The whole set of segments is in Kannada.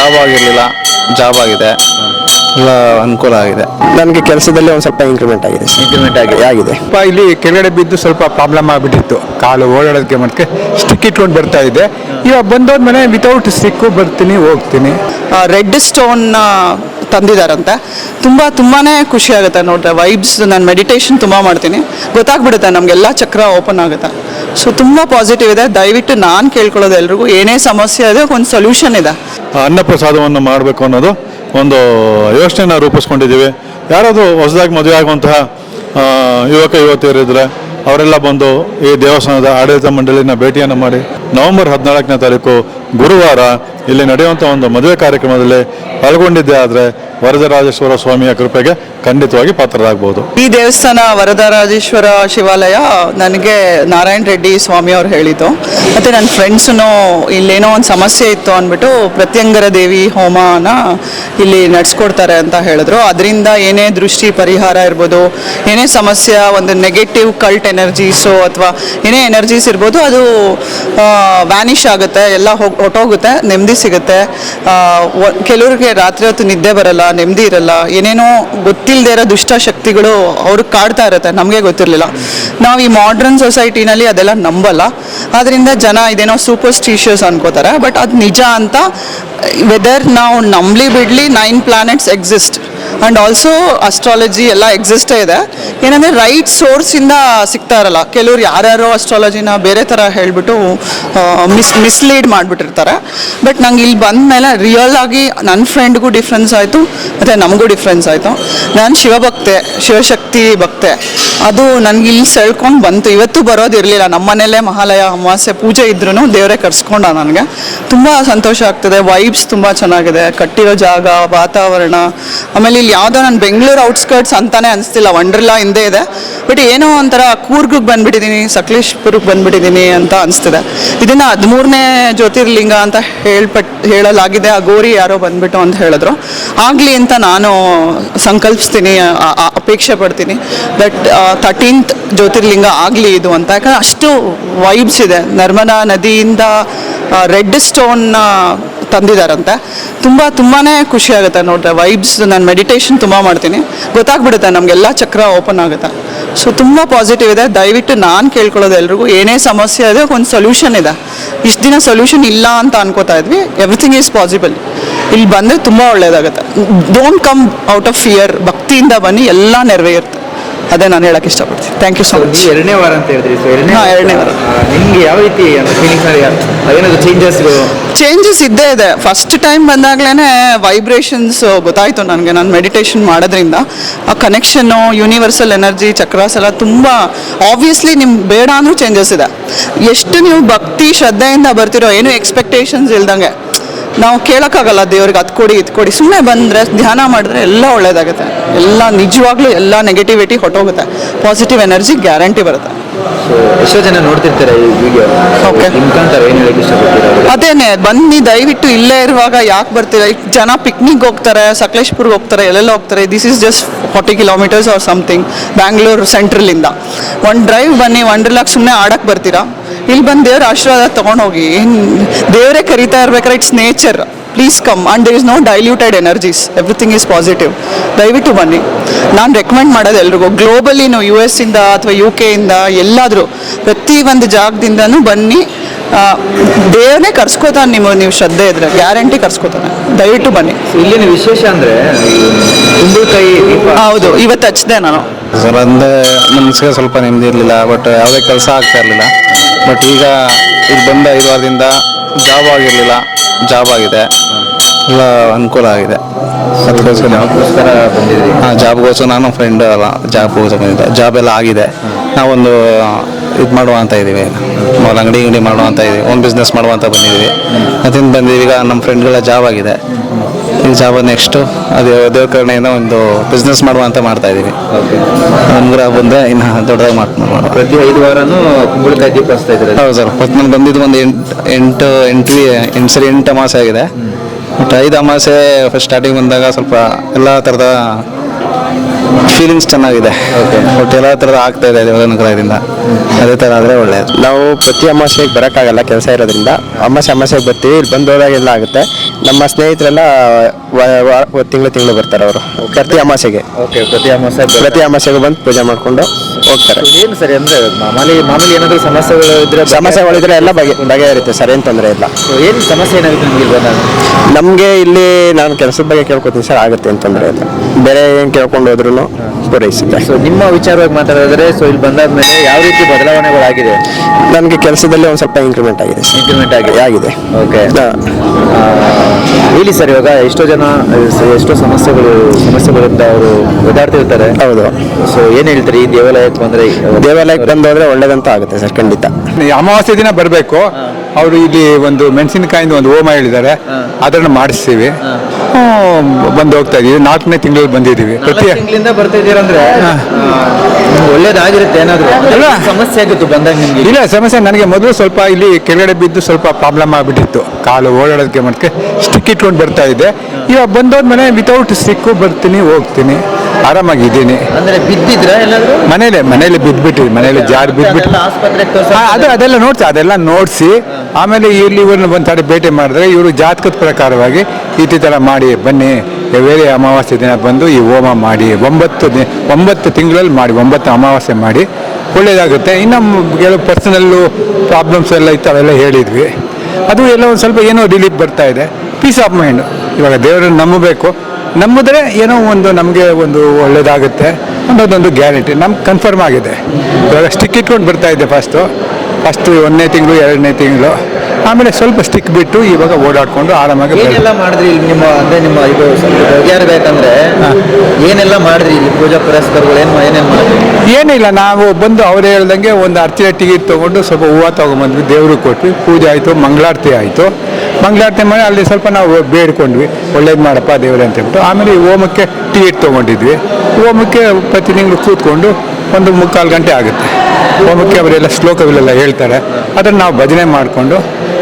ಜಾಬ್ ಆಗಿರಲಿಲ್ಲ ಜಾಬ್ ಆಗಿದೆ. ಎಲ್ಲ ಅನುಕೂಲ ಆಗಿದೆ. ನನಗೆ ಕೆಲಸದಲ್ಲಿ ಒಂದು ಸ್ವಲ್ಪ ಇಂಕ್ರಿಮೆಂಟ್ ಆಗಿದೆ ಇಂಕ್ರಿಮೆಂಟ್ ಆಗಿದೆ. ಆಗಿದೆ. ಸ್ವಲ್ಪ ಇಲ್ಲಿ ಕೆಳಗಡೆ ಬಿದ್ದು ಸ್ವಲ್ಪ ಪ್ರಾಬ್ಲಮ್ ಆಗಿಬಿಟ್ಟಿತ್ತು. ಕಾಲು ಓಡಾಡೋದಕ್ಕೆ ಮತ್ತೆ ಸ್ಟಿಕ್ ಇಟ್ಕೊಂಡು ಬರ್ತಾ ಇದ್ದೆ ಇವಾಗ ಬಂದೋದ್ಮೇಲೆ ವಿತೌಟ್ ಸ್ಟಿಕ್ಕು ಬರ್ತೀನಿ ಹೋಗ್ತೀನಿ. ರೆಡ್ ಸ್ಟೋನ್ ತಂದಿದ್ದಾರಂತೆ. ತುಂಬ ತುಂಬಾ ಖುಷಿ ಆಗುತ್ತೆ ನೋಡ್ರೆ ವೈಬ್ಸ್ ನಾನು ಮೆಡಿಟೇಷನ್ ತುಂಬ ಮಾಡ್ತೀನಿ. ಗೊತ್ತಾಗ್ಬಿಡುತ್ತೆ, ನಮಗೆಲ್ಲ ಚಕ್ರ ಓಪನ್ ಆಗುತ್ತೆ. ಸೊ ತುಂಬ ಪಾಸಿಟಿವ್ ಇದೆ. ದಯವಿಟ್ಟು ನಾನು ಕೇಳ್ಕೊಳ್ಳೋದು ಎಲ್ರಿಗೂ ಏನೇ ಸಮಸ್ಯೆ ಇದೆ ಒಂದು ಸೊಲ್ಯೂಷನ್ ಇದೆ. ಅನ್ನಪ್ರಸಾದವನ್ನು ಮಾಡಬೇಕು ಅನ್ನೋದು ಒಂದು ಯೋಚನೆನ ರೂಪಿಸ್ಕೊಂಡಿದ್ದೀವಿ. ಯಾರಾದರೂ ಹೊಸದಾಗಿ ಮದುವೆ ಆಗುವಂತಹ ಯುವಕ ಯುವತಿಯರಿದ್ರೆ ಅವರೆಲ್ಲ ಬಂದು ಈ ದೇವಸ್ಥಾನದ ಆಡಳಿತ ಮಂಡಳಿನ ಭೇಟಿಯನ್ನು ಮಾಡಿ ನವೆಂಬರ್ ಹದಿನಾಲ್ಕನೇ ತಾರೀಕು ಗುರುವಾರ ಇಲ್ಲಿ ನಡೆಯುವಂಥ ಒಂದು ಮದುವೆ ಕಾರ್ಯಕ್ರಮದಲ್ಲಿ ಪಾಲ್ಗೊಂಡಿದ್ದೆ ಆದರೆ ವರದರಾಜೇಶ್ವರ ಸ್ವಾಮಿಯ ಕೃಪೆಗೆ ಖಂಡಿತವಾಗಿ ಪಾತ್ರರಾಗಬಹುದು. ಈ ದೇವಸ್ಥಾನ ವರದರಾಜೇಶ್ವರ ಶಿವಾಲಯ ನನಗೆ ನಾರಾಯಣ ರೆಡ್ಡಿ ಸ್ವಾಮಿ ಅವ್ರು ಹೇಳಿದ್ದು. ಮತ್ತು ನನ್ನ ಫ್ರೆಂಡ್ಸೂ ಇಲ್ಲೇನೋ ಒಂದು ಸಮಸ್ಯೆ ಇತ್ತು ಅಂದ್ಬಿಟ್ಟು ಪ್ರತ್ಯಂಗರ ದೇವಿ ಹೋಮನ ಇಲ್ಲಿ ನಡೆಸ್ಕೊಡ್ತಾರೆ ಅಂತ ಹೇಳಿದ್ರು. ಅದರಿಂದ ಏನೇ ದೃಷ್ಟಿ ಪರಿಹಾರ ಇರ್ಬೋದು, ಏನೇ ಸಮಸ್ಯೆ, ಒಂದು ನೆಗೆಟಿವ್ ಕಲ್ಟ್ ಎನರ್ಜೀಸು ಅಥವಾ ಏನೇ ಎನರ್ಜೀಸ್ ಇರ್ಬೋದು, ಅದು ವ್ಯಾನಿಷ್ ಆಗುತ್ತೆ, ಎಲ್ಲ ಹೊಟ್ಟೋಗುತ್ತೆ ನೆಮ್ಮದಿ ಸಿಗುತ್ತೆ. ಕೆಲವ್ರಿಗೆ ರಾತ್ರಿ ಹೊತ್ತು ನಿದ್ದೆ ಬರಲ್ಲ ನೆಮ್ಮದಿ ಇರಲ್ಲ, ಏನೇನೋ ಗೊತ್ತಿಲ್ಲದೆ ಇರೋ ದುಷ್ಟ ಶಕ್ತಿಗಳು ಅವ್ರಿಗೆ ಕಾಡ್ತಾ ಇರುತ್ತೆ, ನಮಗೆ ಗೊತ್ತಿರಲಿಲ್ಲ. ನಾವು ಈ ಮಾಡ್ರನ್ ಸೊಸೈಟಿನಲ್ಲಿ ಅದೆಲ್ಲ ನಂಬಲ್ಲ. ಆದ್ದರಿಂದ ಜನ ಇದೇನೋ ಸೂಪರ್ಸ್ಟಿಷಿಯಸ್ ಅನ್ಕೋತಾರೆ ಬಟ್ ಅದು ನಿಜ ಅಂತ ವೆದರ್ ನಾವು ನಂಬಲಿ ಬಿಡಲಿ nine planets exist and also astrology ಎಲ್ಲ ಎಕ್ಸಿಸ್ಟೇ ಇದೆ. ಏನಂದರೆ ರೈಟ್ ಸೋರ್ಸಿಂದ ಸಿಗ್ತಾ ಇರಲ್ಲ. ಕೆಲವ್ರು ಯಾರ್ಯಾರು ಅಸ್ಟ್ರಾಲಜಿನ ಬೇರೆ ಥರ ಹೇಳಿಬಿಟ್ಟು ಮಿಸ್ ಮಿಸ್ಲೀಡ್ ಮಾಡಿಬಿಟ್ಟಿರ್ತಾರೆ. ಬಟ್ ನಂಗೆ ಇಲ್ಲಿ ಬಂದ ಮೇಲೆ ರಿಯಲ್ ಆಗಿ ನನ್ನ ಫ್ರೆಂಡ್ಗೂ ಡಿಫ್ರೆನ್ಸ್ ಆಯಿತು, ಮತ್ತು ನಮಗೂ ಡಿಫ್ರೆನ್ಸ್ ಆಯಿತು. ನಾನು ಶಿವಭಕ್ತೆ, ಶಿವಶಕ್ತಿ ಭಕ್ತೆ. ಅದು ನನಗೆ ಇಲ್ಲಿ ಸೆಳ್ಕೊಂಡು ಬಂತು. ಇವತ್ತು ಬರೋದಿರಲಿಲ್ಲ ನಮ್ಮ ಮನೆಯಲ್ಲೇ ಮಹಾಲಯ, ಅಮಾವಾಸ್ಯೆ ಪೂಜೆ ಇದ್ರೂ ದೇವರೇ ಕರ್ಸ್ಕೊಂಡ ನನಗೆ. ತುಂಬ ಸಂತೋಷ ಆಗ್ತದೆ. ವೈಬ್ಸ್ ತುಂಬ ಚೆನ್ನಾಗಿದೆ. ಕಟ್ಟಿರೋ ಜಾಗ, ವಾತಾವರಣ. ಆಮೇಲೆ ಇಲ್ಲಿ ಯಾವುದೋ ನಾನು ಬೆಂಗಳೂರು ಔಟ್ಸ್ಕರ್ಟ್ಸ್ ಅಂತಾನೆ ಅನಿಸ್ತಿಲ್ಲ. ವಂಡರ್ಲಾ ಹಿಂದೆ ಇದೆ. ಬಟ್ ಏನೋ ಒಂಥರ ಕೂರ್ಗಿಗೆ ಬಂದ್ಬಿಟ್ಟಿದ್ದೀನಿ ಸಕಲೇಶ್ಪುರಕ್ಕೆ ಬಂದ್ಬಿಟ್ಟಿದ್ದೀನಿ ಅಂತ ಅನಿಸ್ತಿದೆ. ಇದನ್ನು ಹದಿಮೂರನೇ ಜ್ಯೋತಿರ್ಲಿಂಗ ಅಂತ ಹೇಳ್ಪಟ್, ಹೇಳಲಾಗಿದೆ. ಆ ಗೋರಿ ಯಾರೋ ಬಂದ್ಬಿಟ್ಟು ಅಂತ ಹೇಳಿದ್ರು. ಆಗಲಿ ಅಂತ ನಾನು ಸಂಕಲ್ಪಿಸ್ತೀನಿ ಅಪೇಕ್ಷೆ ಪಡ್ತೀನಿ. ದಟ್ ತರ್ಟೀನ್ತ್ ಜ್ಯೋತಿರ್ಲಿಂಗ ಆಗಲಿ ಇದು ಅಂತ. ಯಾಕಂದರೆ ಅಷ್ಟು ವೈಬ್ಸ್ ಇದೆ. ನರ್ಮದಾ ನದಿಯಿಂದ ರೆಡ್ ಸ್ಟೋನ್ನ ತಂದಿದ್ದಾರಂತೆ ತುಂಬ ತುಂಬಾ ಖುಷಿ ಆಗುತ್ತೆ ವೈಬ್ಸ್ ನಾನು ಮೆಡಿಟೇಷನ್ ತುಂಬ ಮಾಡ್ತೀನಿ. ಗೊತ್ತಾಗ್ಬಿಡುತ್ತೆ, ನಮಗೆಲ್ಲ ಚಕ್ರ ಓಪನ್ ಆಗುತ್ತೆ. ಸೊ ತುಂಬ ಪಾಸಿಟಿವ್ ಇದೆ. ದಯವಿಟ್ಟು ನಾನು ಕೇಳ್ಕೊಳ್ಳೋದು ಎಲ್ರಿಗೂ ಏನೇ ಸಮಸ್ಯೆ ಇದೆ ಒಂದು ಸೊಲ್ಯೂಷನ್ ಇದೆ. ಇಷ್ಟು ದಿನ ಸೊಲ್ಯೂಷನ್ ಇಲ್ಲ ಅಂತ ಅನ್ಕೋತಾ ಇದ್ವಿ. ಎವ್ರಿಥಿಂಗ್ ಈಸ್ ಪಾಸಿಬಲ್ ಇಲ್ಲಿ ಬಂದರೆ ತುಂಬ ಒಳ್ಳೆಯದಾಗುತ್ತೆ don't come out of fear ಭಕ್ತಿಯಿಂದ ಬನ್ನಿ, ಎಲ್ಲ ನೆರವೇರುತ್ತೆ. ಅದೇ ನಾನು ಹೇಳಕ್ಕೆ ಇಷ್ಟಪಡ್ತೀನಿ. ಥ್ಯಾಂಕ್ ಯು ಸೊ ಮಚ್ ಎರಡನೇ ವಾರ ಅಂತ ಹೇಳಿದ್ರಿ ಸೊ ಎರಡನೇ ಹಾ, ಎರಡನೇ ವಾರ. ನಿಮಗೆ ಯಾವ ರೀತಿ ಫೀಲಿಂಗ್ಸ್ ಏನಾದ್ರು ಚೇಂಜಸ್ ಚೇಂಜಸ್ ಇದ್ದೇ ಇದೆ. ಫಸ್ಟ್ ಟೈಮ್ ಬಂದಾಗಲೇ ವೈಬ್ರೇಷನ್ಸ್ ಗೊತ್ತಾಯಿತು ನನಗೆ. ನಾನು ಮೆಡಿಟೇಷನ್ ಮಾಡೋದ್ರಿಂದ. ಆ ಕನೆಕ್ಷನ್ನು ಯೂನಿವರ್ಸಲ್ ಎನರ್ಜಿ ಚಕ್ರಾಸ್ ಎಲ್ಲ ತುಂಬ ಆಬ್ವಿಯಸ್ಲಿ ನಿಮ್ಗೆ ಬೇಡ ಅಂದರೂ ಚೇಂಜಸ್ ಇದೆ. ಎಷ್ಟು ನೀವು ಭಕ್ತಿ ಶ್ರದ್ಧೆಯಿಂದ ಬರ್ತಿರೋ ಏನು ಎಕ್ಸ್ಪೆಕ್ಟೇಷನ್ಸ್ ಇಲ್ದಂಗೆ. ನಾವು ಕೇಳೋಕ್ಕಾಗಲ್ಲ ದೇವ್ರಿಗೆ ಅದು ಕೊಡಿ ಇದು ಕೊಡಿ. ಸುಮ್ಮನೆ ಬಂದರೆ ಧ್ಯಾನ ಮಾಡಿದ್ರೆ ಎಲ್ಲ ಒಳ್ಳೇದಾಗುತ್ತೆ. ಎಲ್ಲ ನಿಜವಾಗ್ಲೂ ಎಲ್ಲ ನೆಗೆಟಿವಿಟಿ ಹೊಟ್ಟೋಗುತ್ತೆ ಪಾಸಿಟಿವ್ ಎನರ್ಜಿ ಗ್ಯಾರಂಟಿ ಬರುತ್ತೆ. ಎಷ್ಟೋ ಜನ ನೋಡ್ತಿರ್ತಾರೆ ಈ ವಿಡಿಯೋ ಇಷ್ಟಪಡ್ತೀರಾ? ಅದೇನೆ ಬನ್ನಿ ದಯವಿಟ್ಟು ಇಲ್ಲೇ ಇರುವಾಗ ಯಾಕೆ ಬರ್ತೀರಾ? ಜನ ಪಿಕ್ನಿಕ್ ಹೋಗ್ತಾರೆ ಸಕಲೇಶ್ಪುರ್ಗೆ ಹೋಗ್ತಾರೆ ಎಲ್ಲೆಲ್ಲ ಹೋಗ್ತಾರೆ. This is just forty kilometers or something Bangalore ಸೆಂಟ್ರಲಿಂದ ಒಂದು ಡ್ರೈವ್ ಬನ್ನಿ ವಂಡರ್ಲಾಕ್ ಸುಮ್ಮನೆ ಆಡಕ್ಕೆ ಬರ್ತೀರಾ? ಇಲ್ಲಿ ಬಂದು ದೇವ್ರ ಆಶೀರ್ವಾದ ತೊಗೊಂಡೋಗಿ. ದೇವರೇ ಕರಿತಾ ಇರ್ಬೇಕಾದ್ರೆ it's nature. Please come and there is no diluted energies everything is positive ದಯವಿಟ್ಟು ಬನ್ನಿ. ನಾನು ರೆಕಮೆಂಡ್ ಮಾಡೋದು ಎಲ್ರಿಗೂ. ಗ್ಲೋಬಲಿನು ಯು ಎಸ್ ಇಂದ ಅಥವಾ ಯು ಕೆ ಇಂದ ಎಲ್ಲಾದರೂ ಪ್ರತಿ ಒಂದು ಜಾಗದಿಂದನೂ ಬನ್ನಿ. ದೇವರೇ ಕರ್ಸ್ಕೋತಾನೆ ನಿಮ್ಮ ನೀವು ಶ್ರದ್ಧೆ ಇದ್ರೆ. ಗ್ಯಾರಂಟಿ ಕರ್ಸ್ಕೋತಾನೆ. ದಯವಿಟ್ಟು ಬನ್ನಿ. ಇಲ್ಲಿನ ವಿಶೇಷ ಅಂದ್ರೆ ಹೌದು. ಇವತ್ತು ಹಚ್ಚಿದೆ ನಾನು. ಸರ್ ಅಂದರೆ ಮನಸ್ಸಿಗೆ ಸ್ವಲ್ಪ ನೆಮ್ಮದಿ ಇರಲಿಲ್ಲ ಬಟ್ ಯಾವುದೇ ಕೆಲಸ ಆಗ್ತಾ ಇರಲಿಲ್ಲ. ಬಟ್ ಈಗ ಇಲ್ಲಿ ಬಂದ ಐದು ವಾರದಿಂದ ಜಾಬ್ ಆಗಿರಲಿಲ್ಲ ಜಾಬ್ ಆಗಿದೆ. ಎಲ್ಲ ಅನುಕೂಲ ಆಗಿದೆ. ಅದಕ್ಕೋಸ್ಕರ ಹಾಂ ಜಾಬ್ಗೋಸ್ಕರ ನಾನು ಫ್ರೆಂಡ್ ಅಲ್ಲ ಜಾಬ್ಗೋಸ್ಕರ ಬಂದಿದ್ದೆ. ಜಾಬ್ ಎಲ್ಲ ಆಗಿದೆ. ನಾವೊಂದು ಇದು ಮಾಡುವ ಅಂತ ಇದ್ದೀವಿ. ಮೊದಲು ಅಂಗಡಿ ಅಂಗಡಿ ಮಾಡುವ ಅಂತ ಇದ್ದೀವಿ. ಓನ್ ಬಿಸ್ನೆಸ್ ಮಾಡುವ ಅಂತ ಬಂದಿದ್ದೀವಿ. ಅದರಿಂದ ಬಂದಿದ್ದೀವಿ. ಈಗ ನಮ್ಮ ಫ್ರೆಂಡ್ಗಳ ಜಾಬ್ ಆಗಿದೆ. ಈ ಜಾಬ್ ನೆಕ್ಸ್ಟು ಅದೇ ದೇವಕರಣೆಯಿಂದ ಕರುಣೆಯಿಂದ ಒಂದು ಬಿಸ್ನೆಸ್ ಮಾಡುವ ಅಂತ ಮಾಡ್ತಾ ಇದ್ದೀವಿ. ಅನುಗ್ರಹ ಬಂದರೆ ಇನ್ನು ದೊಡ್ಡದಾಗಿ ಮಾಡ್ಕೊಂಡು ಪ್ರತಿ ಐದು ವಾರನೂ ಕುಂಬಳಕಾಯಿ ದೀಪ ಹಚ್ತಾ ಇದ್ದಾರೆ? ಹೌದು ಸರ್. ನಾನು ಬಂದಿದ್ದು ಒಂದು ಎಂಟು ಎಂಟು ಎಂಟು ಎಂಟು ಸರಿ ಎಂಟು ಅಮಾಸೆ ಆಗಿದೆ. ಬಟ್ ಐದು ಅಮಾಸೆ ಫಸ್ಟ್ ಸ್ಟಾರ್ಟಿಂಗ್ ಬಂದಾಗ ಸ್ವಲ್ಪ ಎಲ್ಲ ಥರದ ಫೀಲಿಂಗ್ಸ್ ಚೆನ್ನಾಗಿದೆ. ಬಟ್ ಎಲ್ಲ ಥರದ ಆಗ್ತಾ ಇದೆ ಅನುಗ್ರಹದಿಂದ ಅದೇ ಥರ ಆದರೆ ಒಳ್ಳೆಯದು ನಾವು ಪ್ರತಿ ಅಮಾವಾಸ್ಯೆಗೆ ಬರೋಕ್ಕಾಗಲ್ಲ ಕೆಲಸ ಇರೋದ್ರಿಂದ. ಅಮಾಸೆ ಅಮಾವಾಸ್ಯೆಗೆ ಬರ್ತೀವಿ ಇಲ್ಲಿ ಬಂದು ಹೋದಾಗೆಲ್ಲ ಆಗುತ್ತೆ. ನಮ್ಮ ಸ್ನೇಹಿತರೆಲ್ಲ ತಿಂಗಳು ತಿಂಗಳು ಬರ್ತಾರೆ ಅವರು. ಪ್ರತಿ ಅಮಾಸೆಗೆ ಓಕೆ ಪ್ರತಿ ಅಮಾಸೆ ಪ್ರತಿ ಅಮಾವಾಸ್ಯೆಗೆ ಬಂದು ಪೂಜೆ ಮಾಡಿಕೊಂಡು ಹೋಗ್ತಾರೆ. ಏನು ಸರಿ ಅಂದರೆ ಮಾಮೂಲಿ ಮಾಮೂಲಿ ಏನಾದರೂ ಸಮಸ್ಯೆಗಳು ಇದ್ರೆ ಸಮಸ್ಯೆಗಳಿದ್ರೆ ಎಲ್ಲ ಬಗೆ ಬಗೆಹರಿಯುತ್ತೆ ಸರ್ ಏನು ತೊಂದರೆ ಇಲ್ಲ. ಏನು ಸಮಸ್ಯೆ ಏನಾಗುತ್ತೆ ನಿಮ್ಗೆ ನಮಗೆ ಇಲ್ಲಿ ನಾನು ಕೆಲಸದ ಬಗ್ಗೆ ಕೇಳ್ಕೊತೀನಿ ಸರ್ ಆಗುತ್ತೆ ಏನು ತೊಂದರೆ ಇಲ್ಲ. ಬೇರೆ ಏನು ಕೇಳ್ಕೊಂಡು ಹೋದ್ರೂ ಪೂರೈಸಿದ್ದೆ. ಸೊ ನಿಮ್ಮ ವಿಚಾರವಾಗಿ ಮಾತಾಡಿದ್ರೆ ಸೊ ಇಲ್ಲಿ ಬಂದಾದ ಮೇಲೆ ಯಾವ ರೀತಿ ಬದಲಾವಣೆಗಳಾಗಿದೆ? ನನಗೆ ಕೆಲಸದಲ್ಲಿ ಒಂದು ಸ್ವಲ್ಪ ಇಂಕ್ರಿಮೆಂಟ್ ಆಗಿದೆ ಇಂಕ್ರಿಮೆಂಟ್ ಆಗಿದೆ. ಆಗಿದೆ. ಓಕೆ. ಹೇಳಿ ಸರ್ ಇವಾಗ ಎಷ್ಟೋ ಜನ ಎಷ್ಟೋ ಸಮಸ್ಯೆಗಳು ಸಮಸ್ಯೆಗಳಿಂದ ಅವರು ಒದಾಡ್ತಿರ್ತಾರೆ ಹೌದು. ಸೊ ಏನ್ ಹೇಳ್ತಾರೆ? ಈ ದೇವಾಲಯಕ್ಕೆ ಬಂದ್ರೆ ದೇವಾಲಯಕ್ಕೆ ಬಂದು ಹೋದ್ರೆ ಒಳ್ಳೇದಂತ ಆಗುತ್ತೆ ಸರ್ ಖಂಡಿತ. ಅಮಾವಾಸ್ಯೆ ದಿನ ಬರಬೇಕು. ಅವರು ಇಲ್ಲಿ ಒಂದು ಮೆಣಸಿನಕಾಯಿಂದ ಒಂದು ಹೋಮ ಹೇಳಿದ್ದಾರೆ. ಅದನ್ನು ಮಾಡಿಸ್ತೀವಿ. ಬಂದು ಹೋಗ್ತಾ ಇದೀವಿ. ನಾಲ್ಕನೇ ತಿಂಗಳಲ್ಲಿ ಬಂದಿದ್ದೀವಿ. ಪ್ರತಿ ತಿಂಗಳಿಂದ ಬರ್ತಾ ಇದ್ದೀರಂದ್ರೆ ಒಳ್ಳೇದಾಗಿರುತ್ತೆ ಏನಾದ್ರು? ಇಲ್ಲ. ಸಮಸ್ಯೆ ಆಗಿತ್ತು ಬಂದಾಗ ನಿಮ್ಗೆ? ಇಲ್ಲ ಸಮಸ್ಯೆ ನನಗೆ ಮೊದಲು ಸ್ವಲ್ಪ ಇಲ್ಲಿ ಕೆಳಗಡೆ ಬಿದ್ದು ಸ್ವಲ್ಪ ಪ್ರಾಬ್ಲಮ್ ಆಗಿಬಿಟ್ಟಿತ್ತು. ಕಾಲು ಓಡಾಡೋದಕ್ಕೆ ಮತ್ತೆ ಸ್ಟಿಕ್ ಇಟ್ಕೊಂಡು ಬರ್ತಾ ಇದ್ದೆ. ಇವಾಗ ಬಂದೋದ್ಮೇಲೆ ವಿತೌಟ್ ಸ್ಟಿಕ್ಕು ಬರ್ತೀನಿ ಹೋಗ್ತೀನಿ. ಆರಾಮಾಗಿದ್ದೀನಿ. ಅಂದ್ರೆ ಬಿದ್ದಿದ್ರ ಎಲ್ಲಾದ್ರೂ? ಮನೇಲೆ ಮನೇಲಿ ಬಿದ್ದುಬಿಟ್ಟಿದ್ವಿ ಮನೇಲಿ ಜಾರಿ ಬಿದ್ದುಬಿಟ್ಟು ಆಸ್ಪತ್ರೆಗೆ ತೋರ್ಸ ಹಾ, ಅದು ಅದೆಲ್ಲ ನೋಡ್ಸಿ ಅದೆಲ್ಲ ನೋಡಿಸಿ. ಆಮೇಲೆ ಇಲ್ಲಿ ಇವ್ರನ್ನ ಒಂದು ಸಾರಿ ಭೇಟಿ ಮಾಡಿದ್ರೆ ಇವರು ಜಾತಕದ ಪ್ರಕಾರವಾಗಿ ಈ ಥರ ಮಾಡಿ ಬನ್ನಿ ಬೇರೆ ಅಮಾವಾಸ್ಯೆ ದಿನ ಬಂದು ಈ ಹೋಮ ಮಾಡಿ ಒಂಬತ್ತು ದಿನ ಒಂಬತ್ತು ತಿಂಗಳಲ್ಲಿ ಮಾಡಿ ಒಂಬತ್ತು ಅಮಾವಾಸ್ಯೆ ಮಾಡಿ ಒಳ್ಳೆಯದಾಗುತ್ತೆ ಇನ್ನು ಮ್- ಕೆಲವು ಪರ್ಸನಲ್ಲು ಪ್ರಾಬ್ಲಮ್ಸ್ ಎಲ್ಲ ಇತ್ತು ಅವೆಲ್ಲ ಹೇಳಿದ್ವಿ. ಅದು ಎಲ್ಲ ಒಂದು ಸ್ವಲ್ಪ ಏನೋ ರಿಲೀಫ್ ಬರ್ತಾ ಇದೆ. ಪೀಸ್ ಆಫ್ ಮೈಂಡ್ ಇವಾಗ ದೇವರನ್ನು ನಂಬಬೇಕು. ನಂಬಿದ್ರೆ ಏನೋ ಒಂದು ನಮಗೆ ಒಂದು ಒಳ್ಳೇದಾಗುತ್ತೆ ಅನ್ನೋದೊಂದು ಗ್ಯಾರಂಟಿ. ನಮ್ಗೆ ಕನ್ಫರ್ಮ್ ಆಗಿದೆ. ಇವಾಗ ಸ್ಟಿಕ್ ಇಟ್ಕೊಂಡು ಬರ್ತಾ ಇದ್ದೆ ಫಸ್ಟು ಫಸ್ಟು ಒಂದನೇ ತಿಂಗಳು ಎರಡನೇ ತಿಂಗಳು. ಆಮೇಲೆ ಸ್ವಲ್ಪ ಸ್ಟಿಕ್ ಬಿಟ್ಟು ಇವಾಗ ಓಡಾಡಿಕೊಂಡು ಆರಾಮಾಗಿ ಏನೆಲ್ಲ ಮಾಡಿದ್ರಿ ಇಲ್ಲಿ ನಿಮ್ಮ ಅಂದರೆ ನಿಮ್ಮ ಇದು ಬಗೆಹರ್ಬೇಕಂದ್ರೆ ಏನೆಲ್ಲ ಮಾಡಿದ್ರಿ ಇಲ್ಲಿ ಪೂಜಾ ಪುರಸ್ಕಾರಗಳು? ಏನು ಏನೇನು ಮಾಡಿದ್ರಿ? ಏನಿಲ್ಲ ನಾವು ಬಂದು ಅವ್ರು ಹೇಳ್ದಂಗೆ ಒಂದು ಅರ್ಚನೆ ಟಿಕೆಟ್ ತೊಗೊಂಡು ಸ್ವಲ್ಪ ಹೂವು ತೊಗೊಂಬಂದ್ವಿ. ದೇವ್ರಿಗೆ ಕೊಟ್ವಿ. ಪೂಜೆ ಆಯಿತು ಮಂಗಳಾರತಿ ಆಯಿತು. ಮಂಗಳಾರತಿ ಮಾಡಿ ಅಲ್ಲಿ ಸ್ವಲ್ಪ ನಾವು ಬೇಡ್ಕೊಂಡ್ವಿ. ಒಳ್ಳೇದು ಮಾಡಪ್ಪ ದೇವ್ರೆ ಅಂತ ಹೇಳ್ಬಿಟ್ಟು. ಆಮೇಲೆ ಈ ಹೋಮಕ್ಕೆ ಟಿಕೆಟ್ ತೊಗೊಂಡಿದ್ವಿ. ಹೋಮಕ್ಕೆ ಪ್ರತಿ ತಿಂಗಳು ಕೂತ್ಕೊಂಡು ಒಂದು ಮುಕ್ಕಾಲು ಗಂಟೆ ಆಗುತ್ತೆ. ಹೋಮಕ್ಕೆ ಅವರೆಲ್ಲ ಶ್ಲೋಕಗಳೆಲ್ಲ ಹೇಳ್ತಾರೆ. ಅದನ್ನು ನಾವು ಭಜನೆ ಮಾಡಿಕೊಂಡು,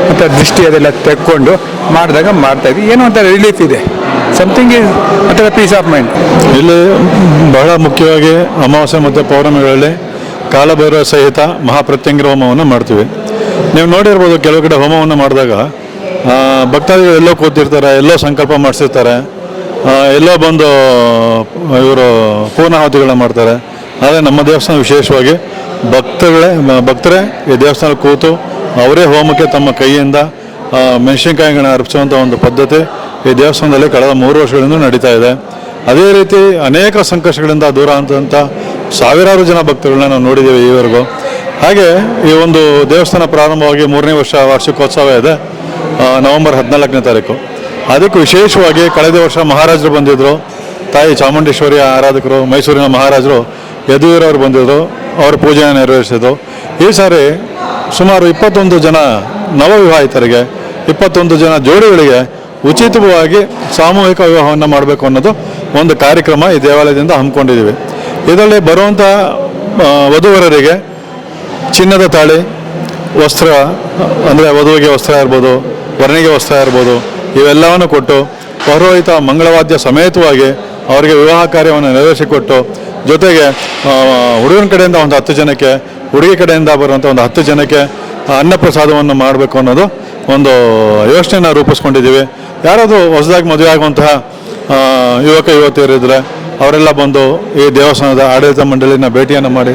ಮತ್ತು ದೃಷ್ಟಿ ಅದೆಲ್ಲ ತೆಕ್ಕೊಂಡು ಮಾಡಿದಾಗ ಮಾಡ್ತಾಯಿದ್ವಿ ಏನೋ ಒಂಥರ ರಿಲೀಫ್ ಇದೆ. ಸಮಥಿಂಗ್ ಈಸ್ ಒಂಥರ ಪೀಸ್ ಆಫ್ ಮೈಂಡ್ ಇಲ್ಲಿ ಬಹಳ ಮುಖ್ಯವಾಗಿ ಅಮಾವಾಸ್ಯೆ ಮತ್ತು ಪೌರ್ಣಮಿಗಳಲ್ಲಿ ಕಾಲಭೈರವ ಸಹಿತ ಮಹಾಪ್ರತ್ಯಂಗಿರ ಹೋಮವನ್ನು ಮಾಡ್ತೀವಿ. ನೀವು ನೋಡಿರ್ಬೋದು ಕೆಲವು ಕಡೆ ಹೋಮವನ್ನು ಮಾಡಿದಾಗ ಭಕ್ತಾದಿಗಳು ಎಲ್ಲೋ ಕೂತಿರ್ತಾರೆ, ಎಲ್ಲೋ ಸಂಕಲ್ಪ ಮಾಡಿಸಿರ್ತಾರೆ. ಎಲ್ಲೋ ಬಂದು ಇವರು ಪೂರ್ಣಾಹುತಿಗಳನ್ನ ಮಾಡ್ತಾರೆ. ಆದರೆ ನಮ್ಮ ದೇವಸ್ಥಾನ ವಿಶೇಷವಾಗಿ ಭಕ್ತಗಳೇ ಭಕ್ತರೇ ಈ ದೇವಸ್ಥಾನ ಕೂತು ಅವರೇ ಹೋಮಕ್ಕೆ ತಮ್ಮ ಕೈಯಿಂದ ಮೆಣಸಿನಕಾಯಿಗಳನ್ನ ಅರ್ಪಿಸುವಂಥ ಒಂದು ಪದ್ಧತಿ ಈ ದೇವಸ್ಥಾನದಲ್ಲಿ ಕಳೆದ ಮೂರು ವರ್ಷಗಳಿಂದ ನಡೀತಾ ಇದೆ. ಅದೇ ರೀತಿ ಅನೇಕ ಸಂಕಷ್ಟಗಳಿಂದ ದೂರ ಅಂತಂಥ ಸಾವಿರಾರು ಜನ ಭಕ್ತಗಳನ್ನ ನಾವು ನೋಡಿದ್ದೇವೆ ಈವರೆಗೂ. ಹಾಗೆ ಈ ಒಂದು ದೇವಸ್ಥಾನ ಪ್ರಾರಂಭವಾಗಿ ಮೂರನೇ ವರ್ಷ ವಾರ್ಷಿಕೋತ್ಸವ ಇದೆ. ನವೆಂಬರ್ ಹದಿನಾಲ್ಕನೇ ತಾರೀಕು. ಅದಕ್ಕೆ ವಿಶೇಷವಾಗಿ ಕಳೆದ ವರ್ಷ ಮಹಾರಾಜರು ಬಂದಿದ್ದರು ತಾಯಿ ಚಾಮುಂಡೇಶ್ವರಿ ಆರಾಧಕರು, ಮೈಸೂರಿನ ಮಹಾರಾಜರು ಯದುವೀರವರು ಬಂದಿದ್ದರು ಅವರ ಪೂಜೆಯನ್ನು ನೆರವೇರಿಸಿದರು. ಈ ಸಾರಿ ಸುಮಾರು ಇಪ್ಪತ್ತೊಂದು ಜನ ನವವಿವಾಹಿತರಿಗೆ, ಇಪ್ಪತ್ತೊಂದು ಜನ ಜೋಡಿಗಳಿಗೆ ಉಚಿತವಾಗಿ ಸಾಮೂಹಿಕ ವಿವಾಹವನ್ನು ಮಾಡಬೇಕು ಅನ್ನೋದು ಒಂದು ಕಾರ್ಯಕ್ರಮ ಈ ದೇವಾಲಯದಿಂದ ಹಮ್ಮಿಕೊಂಡಿದ್ದೀವಿ. ಇದರಲ್ಲಿ ಬರುವಂಥ ವಧುವರರಿಗೆ ಚಿನ್ನದ ತಾಳಿ, ವಸ್ತ್ರ, ಅಂದರೆ ವಧುವಿಗೆ ವಸ್ತ್ರ ಇರ್ಬೋದು ವರನಿಗೆ ವಸ್ತಾ ಇರ್ಬೋದು. ಇವೆಲ್ಲವನ್ನು ಕೊಟ್ಟು ಪೌರೋಹಿತ ಮಂಗಳವಾದ್ಯ ಸಮೇತವಾಗಿ ಅವರಿಗೆ ವಿವಾಹ ಕಾರ್ಯವನ್ನು ನೆರವೇರಿಸಿಕೊಟ್ಟು, ಜೊತೆಗೆ ಹುಡುಗನ ಕಡೆಯಿಂದ ಒಂದು ಹತ್ತು ಜನಕ್ಕೆ, ಹುಡುಗಿ ಕಡೆಯಿಂದ ಬರುವಂಥ ಒಂದು ಹತ್ತು ಜನಕ್ಕೆ ಅನ್ನಪ್ರಸಾದವನ್ನು ಮಾಡಬೇಕು ಅನ್ನೋದು ಒಂದು ಯೋಚನೆಯನ್ನು ರೂಪಿಸ್ಕೊಂಡಿದ್ದೀವಿ. ಯಾರಾದರೂ ಹೊಸದಾಗಿ ಮದುವೆ ಆಗುವಂತಹ ಯುವಕ ಯುವತಿಯರಿದ್ದರೆ ಅವರೆಲ್ಲ ಬಂದು ಈ ದೇವಸ್ಥಾನದ ಆಡಳಿತ ಮಂಡಳಿನ ಭೇಟಿಯನ್ನು ಮಾಡಿ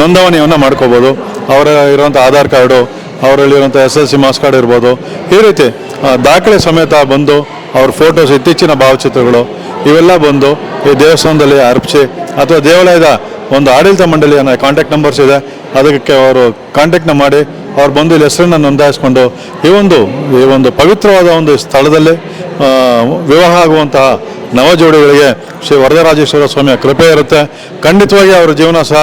ನೋಂದಣಿಯನ್ನು ಮಾಡ್ಕೋಬೋದು. ಅವರ ಇರುವಂಥ Aadhaar card ಅವರಲ್ಲಿರುವಂಥ S L C marks card ಇರ್ಬೋದು. ಈ ರೀತಿ ದಾಖಲೆ ಸಮೇತ ಬಂದು ಅವ್ರ ಫೋಟೋಸ್, ಇತ್ತೀಚಿನ ಭಾವಚಿತ್ರಗಳು, ಇವೆಲ್ಲ ಬಂದು ಈ ದೇವಸ್ಥಾನದಲ್ಲಿ ಅರ್ಪಿಸಿ, ಅಥವಾ ದೇವಾಲಯದ ಒಂದು ಆಡಳಿತ ಮಂಡಳಿಯನ್ನು ಕಾಂಟ್ಯಾಕ್ಟ್ ನಂಬರ್ಸ್ ಇದೆ. ಅದಕ್ಕೆ ಅವರು ಕಾಂಟ್ಯಾಕ್ಟ್ನ ಮಾಡಿ, ಅವ್ರು ಬಂದು ಇಲ್ಲಿ ಹೆಸರನ್ನು ನೋಂದಾಯಿಸ್ಕೊಂಡು, ಈ ಒಂದು ಈ ಒಂದು ಪವಿತ್ರವಾದ ಒಂದು ಸ್ಥಳದಲ್ಲಿ ವಿವಾಹ ಆಗುವಂತಹ ನವ ಜೋಡಿಗಳಿಗೆ ಶ್ರೀ ವರದರಾಜೇಶ್ವರ ಸ್ವಾಮಿಯ ಕೃಪೆ ಇರುತ್ತೆ. ಖಂಡಿತವಾಗಿ ಅವರ ಜೀವನ ಸಹ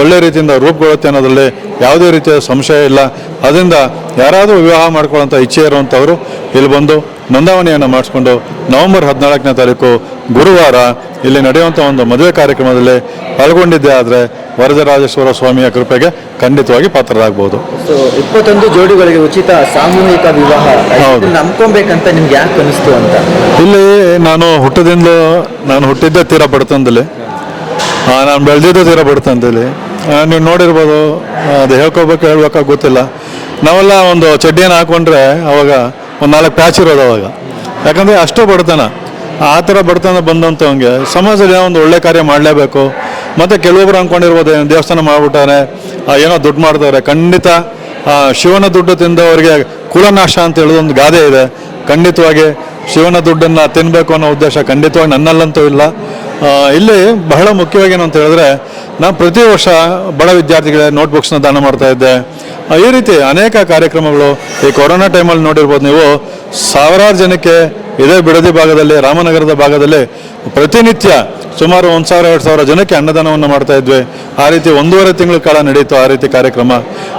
ಒಳ್ಳೆ ರೀತಿಯಿಂದ ರೂಪುಗೊಳ್ಳುತ್ತೆ ಅನ್ನೋದರಲ್ಲಿ ಯಾವುದೇ ರೀತಿಯ ಸಂಶಯ ಇಲ್ಲ. ಅದರಿಂದ ಯಾರಾದರೂ ವಿವಾಹ ಮಾಡ್ಕೊಳ್ಳೋಂಥ ಇಚ್ಛೆ ಇರುವಂಥವರು ಇಲ್ಲಿ ಬಂದು ನೋಂದಾವಣೆಯನ್ನು ಮಾಡಿಸ್ಕೊಂಡು ನವೆಂಬರ್ ಹದಿನಾಲ್ಕನೇ ತಾರೀಕು ಗುರುವಾರ ಇಲ್ಲಿ ನಡೆಯುವಂಥ ಒಂದು ಮದುವೆ ಕಾರ್ಯಕ್ರಮದಲ್ಲಿ ಪಾಲ್ಗೊಂಡಿದ್ದೇ ಆದರೆ ವರದರಾಜೇಶ್ವರ ಸ್ವಾಮಿಯ ಕೃಪೆಗೆ ಖಂಡಿತವಾಗಿ ಪಾತ್ರರಾಗಬಹುದು ಇಪ್ಪತ್ತೊಂದು ಜೋಡಿಗಳಿಗೆ ಉಚಿತ ಸಾಮೂಹಿಕ ವಿವಾಹ ಹೌದು. ನಂಬ್ಕೊಬೇಕಂತ ನಿಮ್ಗೆ ಯಾಕೆ ಅನಿಸ್ತು ಅಂತ? ಇಲ್ಲಿ ನಾನು ಹುಟ್ಟದಿಂದ ನಾನು ಹುಟ್ಟಿದ್ದೆ ತೀರ ಬಡತನದಲ್ಲಿ. ನಾನು ಬೆಳೆದಿದ್ದೇ ತೀರ ಬಡತನದಲ್ಲಿ. ನೀವು ನೋಡಿರ್ಬೋದು ಅದು ಹೇಳ್ಕೋಬೇಕು ಹೇಳ್ಬೇಕಾಗ ಗೊತ್ತಿಲ್ಲ. ನಾವೆಲ್ಲ ಒಂದು ಚಡ್ಡಿಯನ್ನು ಹಾಕೊಂಡ್ರೆ ಅವಾಗ ಒಂದು ನಾಲ್ಕು ಪ್ಯಾಚ್ ಇರೋದು ಅವಾಗ. ಯಾಕಂದರೆ ಅಷ್ಟು ಬಡತನ. ಆ ಥರ ಬಡತನ ಬಂದಂಥವಂಗೆ ಸಮಾಜದಲ್ಲಿ ಏನೋ ಒಂದು ಒಳ್ಳೆ ಕಾರ್ಯ ಮಾಡಲೇಬೇಕು. ಮತ್ತು ಕೆಲವೊಬ್ರು ಅಂದ್ಕೊಂಡಿರ್ಬೋದು ಏನೋ ದೇವಸ್ಥಾನ ಮಾಡಿಬಿಟ್ಟಾರೆ ಏನೋ ದುಡ್ಡು ಮಾಡ್ತಾರೆ ಖಂಡಿತ ಶಿವನ ದುಡ್ಡು ತಿಂದವರಿಗೆ ಕುಲನಾಶ ಅಂತ ಹೇಳೋದೊಂದು ಗಾದೆ ಇದೆ. ಖಂಡಿತವಾಗಿ ಶಿವನ ದುಡ್ಡನ್ನು ತಿನ್ನಬೇಕು ಅನ್ನೋ ಉದ್ದೇಶ ಖಂಡಿತವಾಗಿ ನನ್ನಲ್ಲಂತೂ ಇಲ್ಲ. ಇಲ್ಲಿ ಬಹಳ ಮುಖ್ಯವಾಗಿ ಏನು ಅಂತ ಹೇಳಿದ್ರೆ, ನಾನು ಪ್ರತಿ ವರ್ಷ ಬಡ ವಿದ್ಯಾರ್ಥಿಗಳಿಗೆ ನೋಟ್ಬುಕ್ಸ್ನ ದಾನ ಮಾಡ್ತಾ ಇದ್ದೆ. ಈ ರೀತಿ ಅನೇಕ ಕಾರ್ಯಕ್ರಮಗಳು ಈ ಕೊರೋನಾ ಟೈಮಲ್ಲಿ ನೋಡಿರ್ಬೋದು ನೀವು. ಸಾವಿರಾರು ಜನಕ್ಕೆ ಇದೇ ಬಿಡದಿ ಭಾಗದಲ್ಲಿ, ರಾಮನಗರದ ಭಾಗದಲ್ಲಿ ಪ್ರತಿನಿತ್ಯ ಸುಮಾರು ಒಂದು ಸಾವಿರ, ಎರಡು ಸಾವಿರ ಜನಕ್ಕೆ ಅನ್ನದಾನವನ್ನು ಮಾಡ್ತಾ ಇದ್ವಿ. ಆ ರೀತಿ ಒಂದೂವರೆ ತಿಂಗಳ ಕಾಲ ನಡೆಯಿತು ಆ ರೀತಿ ಕಾರ್ಯಕ್ರಮ.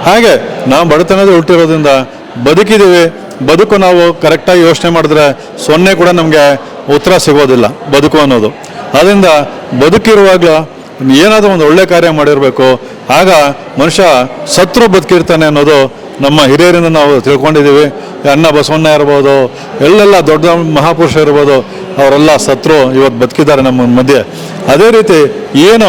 ಹಾಗೆ ನಾವು ಬಡತನದ ಹುಟ್ಟಿರೋದ್ರಿಂದ ಬದುಕಿದ್ದೀವಿ. ಬದುಕು ನಾವು ಕರೆಕ್ಟಾಗಿ ಯೋಚನೆ ಮಾಡಿದ್ರೆ ಸೊನ್ನೆ ಕೂಡ ನಮಗೆ ಉತ್ತರ ಸಿಗೋದಿಲ್ಲ, ಬದುಕು ಅನ್ನೋದು. ಅದರಿಂದ ಬದುಕಿರುವಾಗಲೂ ಏನಾದರೂ ಒಂದು ಒಳ್ಳೆ ಕಾರ್ಯ ಮಾಡಿರಬೇಕು, ಆಗ ಮನುಷ್ಯ ಸತ್ರು ಬದುಕಿರ್ತಾನೆ ಅನ್ನೋದು ನಮ್ಮ ಹಿರಿಯರಿಂದ ನಾವು ತಿಳ್ಕೊಂಡಿದ್ದೀವಿ. ಅಣ್ಣ ಬಸವಣ್ಣ ಇರ್ಬೋದು, ಎಲ್ಲೆಲ್ಲ ದೊಡ್ಡ ಮಹಾಪುರುಷ ಇರ್ಬೋದು, ಅವರೆಲ್ಲ ಸತ್ರು ಇವತ್ತು ಬದುಕಿದ್ದಾರೆ ನಮ್ಮ ಮಧ್ಯೆ. ಅದೇ ರೀತಿ ಏನು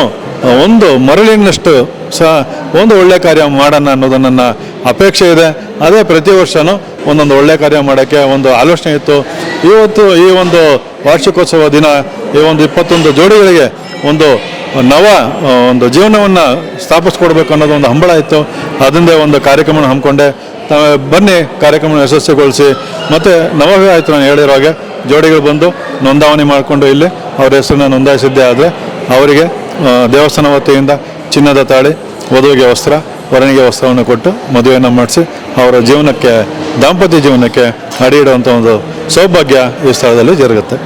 ಒಂದು ಮರಳಿನಷ್ಟು ಸಹ ಒಂದು ಒಳ್ಳೆ ಕಾರ್ಯ ಮಾಡೋಣ ಅನ್ನೋದು ನನ್ನ ಅಪೇಕ್ಷೆ ಇದೆ. ಅದೇ ಪ್ರತಿ ವರ್ಷವೂ ಒಂದೊಂದು ಒಳ್ಳೆ ಕಾರ್ಯ ಮಾಡೋಕ್ಕೆ ಒಂದು ಆಲೋಚನೆ ಇತ್ತು. ಇವತ್ತು ಈ ಒಂದು ವಾರ್ಷಿಕೋತ್ಸವ ದಿನ, ಈ ಒಂದು ಇಪ್ಪತ್ತೊಂದು ಜೋಡಿಗಳಿಗೆ ಒಂದು ನವ ಒಂದು ಜೀವನವನ್ನು ಸ್ಥಾಪಿಸ್ಕೊಡ್ಬೇಕು ಅನ್ನೋದು ಒಂದು ಹಂಬಳ ಇತ್ತು. ಅದರಿಂದ ಒಂದು ಕಾರ್ಯಕ್ರಮ ಹಮ್ಮಿಕೊಂಡೆ. ಬನ್ನಿ ಕಾರ್ಯಕ್ರಮ ಯಶಸ್ವಿಗೊಳಿಸಿ. ಮತ್ತು ನವವಿವಾಹಿತ ನಾನು ಹೇಳಿರೋ ಹಾಗೆ. ಜೋಡಿಗಳು ಬಂದು ನೋಂದಾವಣಿ ಮಾಡಿಕೊಂಡು ಇಲ್ಲಿ. ಅವರ ಹೆಸರನ್ನ ನೋಂದಾಯಿಸಿದ್ದೇ ಆದರೆ ಅವರಿಗೆ ದೇವಸ್ಥಾನ ವತಿಯಿಂದ ಚಿನ್ನದ ತಾಳಿ, ವಧುವಿಗೆ ವಸ್ತ್ರ, ವರನಿಗೆ ವಸ್ತ್ರವನ್ನು ಕೊಟ್ಟು ಮದುವೆಯನ್ನು ಮಾಡಿಸಿ ಅವರ ಜೀವನಕ್ಕೆ, ದಾಂಪತ್ಯ ಜೀವನಕ್ಕೆ ಅಡಿಯಿಡುವಂಥ ಒಂದು ಸೌಭಾಗ್ಯ ಈ ಸ್ಥಳದಲ್ಲಿ ಜರುಗುತ್ತೆ.